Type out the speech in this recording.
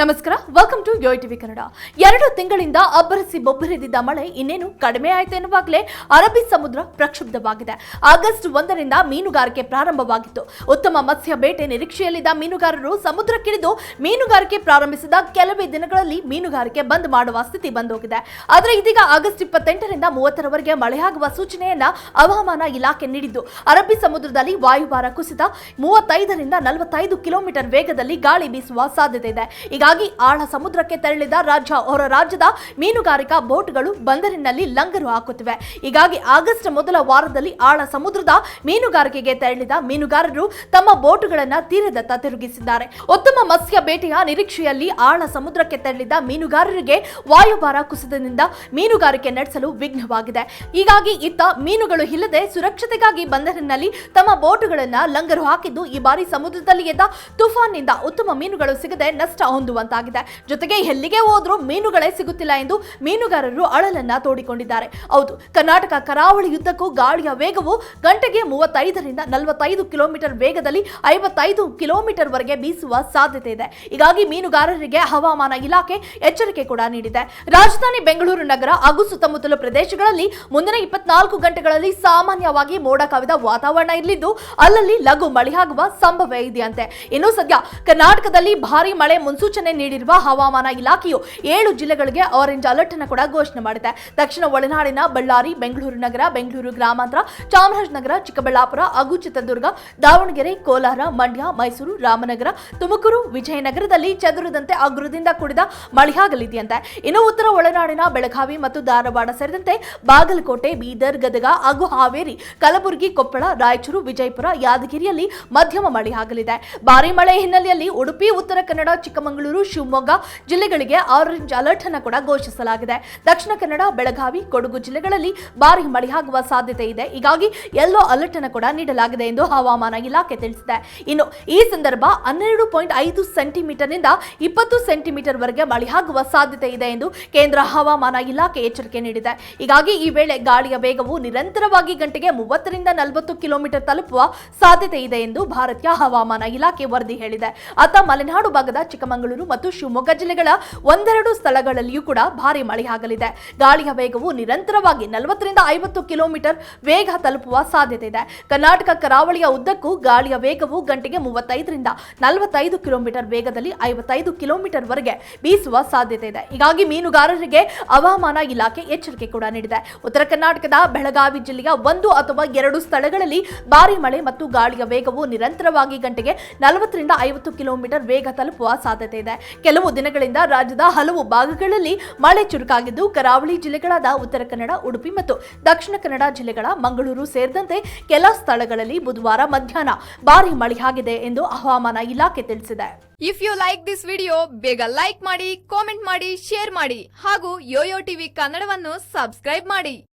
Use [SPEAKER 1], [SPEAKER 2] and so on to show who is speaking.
[SPEAKER 1] ನಮಸ್ಕಾರ welcome to Yoyo TV Kannada ಎರಡು ತಿಂಗಳಿಂದ ಅಬ್ಬರಿಸಿ ಬೊಬ್ಬರಿದ್ದ ಮಳೆ ಇನ್ನೇನು ಕಡಿಮೆ ಆಯಿತು ಎನ್ನುವಾಗಲೇ ಅರಬ್ಬಿ ಸಮುದ್ರ ಪ್ರಕ್ಷುಬ್ಧವಾಗಿದೆ. ಆಗಸ್ಟ್ ಒಂದರಿಂದ ಮೀನುಗಾರಿಕೆ ಪ್ರಾರಂಭವಾಗಿತ್ತು. ಉತ್ತಮ ಮತ್ಸ್ಯ ಬೇಟೆ ನಿರೀಕ್ಷೆಯಲ್ಲಿದ್ದ ಮೀನುಗಾರರು ಸಮುದ್ರಕ್ಕಿಳಿದು ಮೀನುಗಾರಿಕೆ ಪ್ರಾರಂಭಿಸಿದ ಕೆಲವೇ ದಿನಗಳಲ್ಲಿ ಮೀನುಗಾರಿಕೆ ಬಂದ್ ಮಾಡುವ ಸ್ಥಿತಿ ಬಂದೋಗಿದೆ. ಆದರೆ ಇದೀಗ ಆಗಸ್ಟ್ ಇಪ್ಪತ್ತೆಂಟರಿಂದ ಮೂವತ್ತರವರೆಗೆ ಮಳೆಯಾಗುವ ಸೂಚನೆಯನ್ನ ಹವಾಮಾನ ಇಲಾಖೆ ನೀಡಿದ್ದು. ಅರಬ್ಬಿ ಸಮುದ್ರದಲ್ಲಿ ವಾಯುಭಾರ ಕುಸಿತ ಮೂವತ್ತೈದರಿಂದ ನಲವತ್ತೈದು ಕಿಲೋಮೀಟರ್ ವೇಗದಲ್ಲಿ ಗಾಳಿ ಬೀಸುವ ಸಾಧ್ಯತೆ ಇದೆ. ಹೀಗಾಗಿ ಆಳ ಸಮುದ್ರಕ್ಕೆ ತೆರಳಿದ ರಾಜ್ಯ ಹೊರ ರಾಜ್ಯದ ಮೀನುಗಾರಿಕಾ ಬೋಟ್ಗಳು ಬಂದರಿನಲ್ಲಿ ಲಂಗರು ಹಾಕುತ್ತಿವೆ. ಹೀಗಾಗಿ ಆಗಸ್ಟ್ ಮೊದಲ ವಾರದಲ್ಲಿ ಆಳ ಸಮುದ್ರದ ಮೀನುಗಾರಿಕೆಗೆ ತೆರಳಿದ ಮೀನುಗಾರರು ತಮ್ಮ ಬೋಟುಗಳನ್ನ ತೀರದತ್ತ ತಿರುಗಿಸಿದ್ದಾರೆ. ಉತ್ತಮ ಮತ್ಸ್ಯ ಬೇಟೆಯ ನಿರೀಕ್ಷೆಯಲ್ಲಿ ಆಳ ಸಮುದ್ರಕ್ಕೆ ತೆರಳಿದ ಮೀನುಗಾರರಿಗೆ ವಾಯುಭಾರ ಕುಸಿತದಿಂದ ಮೀನುಗಾರಿಕೆ ನಡೆಸಲು ವಿಘ್ನವಾಗಿದೆ. ಹೀಗಾಗಿ ಇತ್ತ ಮೀನುಗಳು ಇಲ್ಲದೆ ಸುರಕ್ಷತೆಗಾಗಿ ಬಂದರಿನಲ್ಲಿ ತಮ್ಮ ಬೋಟುಗಳನ್ನು ಲಂಗರು ಹಾಕಿದ್ದು ಈ ಬಾರಿ ಸಮುದ್ರದಲ್ಲಿ ಎದ್ದ ತುಫಾನ್ನಿಂದ ಉತ್ತಮ ಮೀನುಗಳು ಸಿಗದೆ ನಷ್ಟ ಹೊಂದುವಂತಾಗಿದೆ ಜೊತೆಗೆ ಎಲ್ಲಿಗೆ ಹೋದ್ರೂ ಮೀನುಗಳೇ ಸಿಗುತ್ತಿಲ್ಲ ಎಂದು ಮೀನುಗಾರರು ಅಳಲನ್ನ ತೋಡಿಕೊಂಡಿದ್ದಾರೆ. ಹೌದು, ಕರ್ನಾಟಕ ಕರಾವಳಿಯುದ್ದಕ್ಕೂ ಗಾಳಿಯ ವೇಗವು ಗಂಟೆಗೆ ಮೂವತ್ತೈದರಿಂದ ನಲವತ್ತೈದು ಕಿಲೋಮೀಟರ್ ವೇಗದಲ್ಲಿ ಐವತ್ತೈದು ಕಿಲೋಮೀಟರ್ ವರೆಗೆ ಬೀಸುವ ಸಾಧ್ಯತೆ ಇದೆ. ಹೀಗಾಗಿ ಮೀನುಗಾರರಿಗೆ ಹವಾಮಾನ ಇಲಾಖೆ ಎಚ್ಚರಿಕೆ ಕೂಡ ನೀಡಿದೆ. ರಾಜಧಾನಿ ಬೆಂಗಳೂರು ನಗರ ಹಾಗೂ ಸುತ್ತಮುತ್ತಲ ಪ್ರದೇಶಗಳಲ್ಲಿ ಮುಂದಿನ ಇಪ್ಪತ್ನಾಲ್ಕು ಗಂಟೆಗಳಲ್ಲಿ ಸಾಮಾನ್ಯವಾಗಿ ಮೋಡ ಕವಿದ ವಾತಾವರಣ ಇರಲಿದ್ದು ಅಲ್ಲಲ್ಲಿ ಲಘು ಮಳೆಯಾಗುವ ಸಂಭವ ಇದೆಯಂತೆ. ಇನ್ನು ಸದ್ಯ ಕರ್ನಾಟಕದಲ್ಲಿ ಭಾರಿ ಮಳೆ ಮುನ್ಸೂಚನೆ ನೀಡಿರುವ ಹವಾಮಾನ ಇಲಾಖೆಯು ಏಳು ಜಿಲ್ಲೆಗಳಿಗೆ ಆರೆಂಜ್ ಅಲರ್ಟ್ ಅನ್ನು ಕೂಡ ಘೋಷಣೆ ಮಾಡಿದೆ. ದಕ್ಷಿಣ ಒಳನಾಡಿನ ಬಳ್ಳಾರಿ, ಬೆಂಗಳೂರು ನಗರ, ಬೆಂಗಳೂರು ಗ್ರಾಮಾಂತರ ಚಾಮರಾಜನಗರ ಚಿಕ್ಕಬಳ್ಳಾಪುರ ಹಾಗೂ ಚಿತ್ರದುರ್ಗ ದಾವಣಗೆರೆ, ಕೋಲಾರ, ಮಂಡ್ಯ, ಮೈಸೂರು, ರಾಮನಗರ, ತುಮಕೂರು, ವಿಜಯನಗರದಲ್ಲಿ ಚದುರದಂತೆ ಅಗ್ರದಿಂದ ಕೂಡಿದ ಮಳೆಯಾಗಲಿದೆಯಂತೆ. ಇನ್ನು ಉತ್ತರ ಒಳನಾಡಿನ ಬೆಳಗಾವಿ ಮತ್ತು ಧಾರವಾಡ ಸೇರಿದಂತೆ ಬಾಗಲಕೋಟೆ, ಬೀದರ್, ಗದಗ ಹಾಗೂ ಹಾವೇರಿ, ಕಲಬುರಗಿ, ಕೊಪ್ಪಳ, ರಾಯಚೂರು, ವಿಜಯಪುರ, ಯಾದಗಿರಿಯಲ್ಲಿ ಮಧ್ಯಮ ಮಳೆಯಾಗಲಿದೆ. ಭಾರಿ ಮಳೆ ಹಿನ್ನೆಲೆಯಲ್ಲಿ ಉಡುಪಿ, ಉತ್ತರ ಕನ್ನಡ, ಚಿಕ್ಕಮಗಳೂರು ಶಿವಮೊಗ್ಗ ಜಿಲ್ಲೆಗಳಿಗೆ ಆರೆಂಜ್ ಅಲರ್ಟ್ ಅನ್ನು ಕೂಡ ಘೋಷಿಸಲಾಗಿದೆ. ದಕ್ಷಿಣ ಕನ್ನಡ, ಬೆಳಗಾವಿ, ಕೊಡಗು ಜಿಲ್ಲೆಗಳಲ್ಲಿ ಭಾರಿ ಮಳೆಯಾಗುವ ಸಾಧ್ಯತೆ ಇದೆ. ಹೀಗಾಗಿ ಯೆಲ್ಲೋ ಅಲರ್ಟ್ ಅನ್ನು ಕೂಡ ನೀಡಲಾಗಿದೆ ಎಂದು ಹವಾಮಾನ ಇಲಾಖೆ ತಿಳಿಸಿದೆ. ಇನ್ನು ಈ ಸಂದರ್ಭ ಹನ್ನೆರಡು ಪಾಯಿಂಟ್ ಐದು ಸೆಂಟಿಮೀಟರ್ನಿಂದ ಇಪ್ಪತ್ತು ಸೆಂಟಿಮೀಟರ್ ವರೆಗೆ ಮಳೆಯಾಗುವ ಸಾಧ್ಯತೆ ಇದೆ ಎಂದು ಕೇಂದ್ರ ಹವಾಮಾನ ಇಲಾಖೆ ಎಚ್ಚರಿಕೆ ನೀಡಿದೆ. ಹೀಗಾಗಿ ಈ ವೇಳೆ ಗಾಳಿಯ ವೇಗವು ನಿರಂತರವಾಗಿ ಗಂಟೆಗೆ ಮೂವತ್ತರಿಂದ ನಲವತ್ತು ಕಿಲೋಮೀಟರ್ ತಲುಪುವ ಸಾಧ್ಯತೆ ಇದೆ ಎಂದು ಭಾರತೀಯ ಹವಾಮಾನ ಇಲಾಖೆ ವರದಿ ಹೇಳಿದೆ. ಅತ್ತ ಮಲೆನಾಡು ಭಾಗದ ಚಿಕ್ಕಮಗಳೂರು ಮತ್ತು ಶಿವಮೊಗ್ಗ ಜಿಲ್ಲೆಗಳ ಒಂದೆರಡು ಸ್ಥಳಗಳಲ್ಲಿಯೂ ಕೂಡ ಭಾರಿ ಮಳೆಯಾಗಲಿದೆ. ಗಾಳಿಯ ವೇಗವು ನಿರಂತರವಾಗಿ ನಲವತ್ತರಿಂದ ಐವತ್ತು ಕಿಲೋಮೀಟರ್ ವೇಗ ತಲುಪುವ ಸಾಧ್ಯತೆ ಇದೆ. ಕರ್ನಾಟಕ ಕರಾವಳಿಯ ಉದ್ದಕ್ಕೂ ಗಾಳಿಯ ವೇಗವು ಗಂಟೆಗೆ ಮೂವತ್ತೈದರಿಂದ ನಲವತ್ತೈದು ಕಿಲೋಮೀಟರ್ ವೇಗದಲ್ಲಿ ಐವತ್ತೈದು ಕಿಲೋಮೀಟರ್ ವರೆಗೆ ಬೀಸುವ ಸಾಧ್ಯತೆ ಇದೆ. ಹೀಗಾಗಿ ಮೀನುಗಾರರಿಗೆ ಹವಾಮಾನ ಇಲಾಖೆ ಎಚ್ಚರಿಕೆ ಕೂಡ ನೀಡಿದೆ. ಉತ್ತರ ಕರ್ನಾಟಕದ ಬೆಳಗಾವಿ ಜಿಲ್ಲೆಯ ಒಂದು ಅಥವಾ ಎರಡು ಸ್ಥಳಗಳಲ್ಲಿ ಭಾರಿ ಮಳೆ ಮತ್ತು ಗಾಳಿಯ ವೇಗವು ನಿರಂತರವಾಗಿ ಗಂಟೆಗೆ ನಲವತ್ತರಿಂದ ಐವತ್ತು ಕಿಲೋಮೀಟರ್ ವೇಗ ತಲುಪುವ ಸಾಧ್ಯತೆ ಇದೆ. ಕೆಲವು ದಿನಗಳಿಂದ ರಾಜ್ಯದ ಹಲವು ಭಾಗಗಳಲ್ಲಿ ಮಳೆ ಚುರುಕಾಗಿದ್ದು, ಕರಾವಳಿ ಜಿಲ್ಲೆಗಳಾದ ಉತ್ತರ ಕನ್ನಡ, ಉಡುಪಿ ಮತ್ತು ದಕ್ಷಿಣ ಕನ್ನಡ ಜಿಲ್ಲೆಗಳ ಮಂಗಳೂರು ಸೇರಿದಂತೆ ಕೆಲ ಸ್ಥಳಗಳಲ್ಲಿ ಬುಧವಾರ ಮಧ್ಯಾಹ್ನ ಭಾರಿ ಮಳೆಯಾಗಿದೆ ಎಂದು ಹವಾಮಾನ ಇಲಾಖೆ ತಿಳಿಸಿದೆ.
[SPEAKER 2] If you like this video ಬೇಗ ಲೈಕ್ ಮಾಡಿ ಕಾಮೆಂಟ್ ಮಾಡಿ ಶೇರ್ ಮಾಡಿ ಹಾಗೂ ಯೋಯೋ ಟಿವಿ ಕನ್ನಡವನ್ನು ಸಬ್ಸ್ಕ್ರೈಬ್ ಮಾಡಿ.